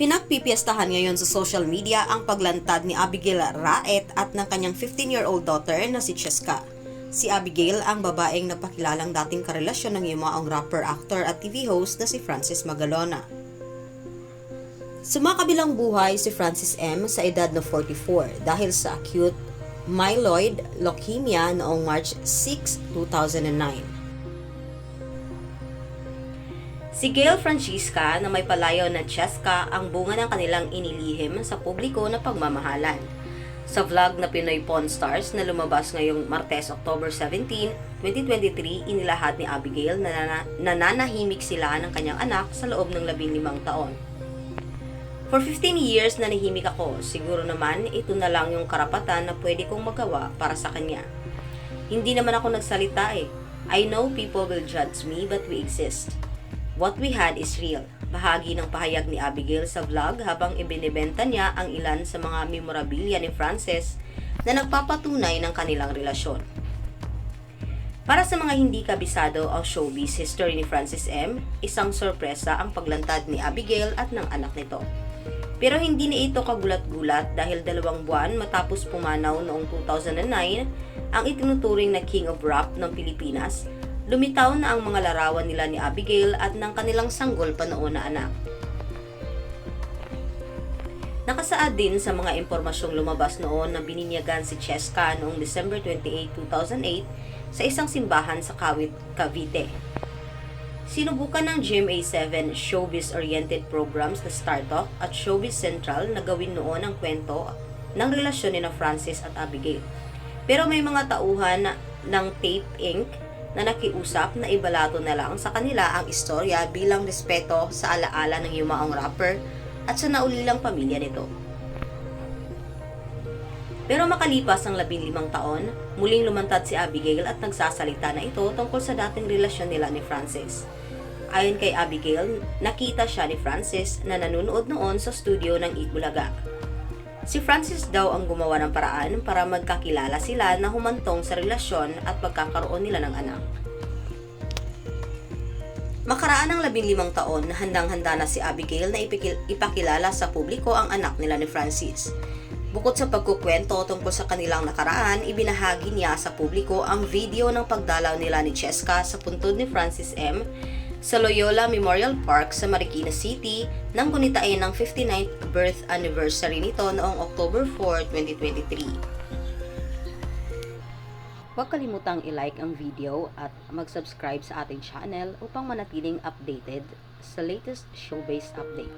Pinagpipiestahan ngayon sa social media ang paglantad ni Abigail Raet at ng kanyang 15-year-old daughter na si Cheska. Si Abigail ang babaeng napakilalang dating karelasyon ng yumaong rapper, actor at TV host na si Francis Magalona. Sumakabilang buhay si Francis M. sa edad na 44 dahil sa acute myeloid leukemia noong March 6, 2009. Si Gail Francisca na may palayo na Cheska ang bunga ng kanilang inilihim sa publiko na pagmamahalan. Sa vlog na Pinoy Pawn Stars na lumabas ngayong Martes, October 17, 2023, inilahad ni Abigail na nana- nananahimik sila ng kanyang anak sa loob ng 15 taon. For 15 years na nahimik ako, siguro naman ito na lang yung karapatan na pwede kong magawa para sa kanya. Hindi naman ako nagsalita eh. I know people will judge me but we exist. What we had is real. Bahagi ng pahayag ni Abigail sa vlog habang ibinibenta niya ang ilan sa mga memorabilia ni Frances na nagpapatunay ng kanilang relasyon. Para sa mga hindi kabisado ang showbiz history ni Francis M., isang sorpresa ang paglantad ni Abigail at ng anak nito. Pero hindi na ito kagulat-gulat dahil dalawang buwan matapos pumanaw noong 2009 ang itinuturing na King of Rap ng Pilipinas, lumitaw na ang mga larawan nila ni Abigail at ng kanilang sanggol pa noon na anak. Nakasaad din sa mga impormasyong lumabas noon na bininyagan si Cheska noong December 28, 2008 sa isang simbahan sa Kawit, Cavite. Sinubukan ng GMA7 showbiz-oriented programs na Star Talk at Showbiz Central na gawin noon ang kwento ng relasyon ni na Francis at Abigail. Pero may mga tauhan ng Tape Inc. na nakiusap na ibalato na lang sa kanila ang istorya bilang respeto sa alaala ng yumaong rapper at sa naulilang pamilya nito. Pero makalipas ang 15 taon, muling lumantad si Abigail at nagsasalita na ito tungkol sa dating relasyon nila ni Francis. Ayon kay Abigail, nakita siya ni Francis na nanonood noon sa studio ng Itbulaga. Si Francis daw ang gumawa ng paraan para magkakilala sila na humantong sa relasyon at pagkakaroon nila ng anak. Makaraan ng 15 taon, handang-handa na si Abigail na ipakilala sa publiko ang anak nila ni Francis. Bukod sa pagkukwento tungkol sa kanilang nakaraan, ibinahagi niya sa publiko ang video ng pagdalaw nila ni Cheska sa puntod ni Francis M. sa Loyola Memorial Park sa Marikina City nang gunitain ng 59th birth anniversary nito noong October 4, 2023. Huwag kalimutang i-like ang video at mag-subscribe sa ating channel upang manatiling updated sa latest showbiz update.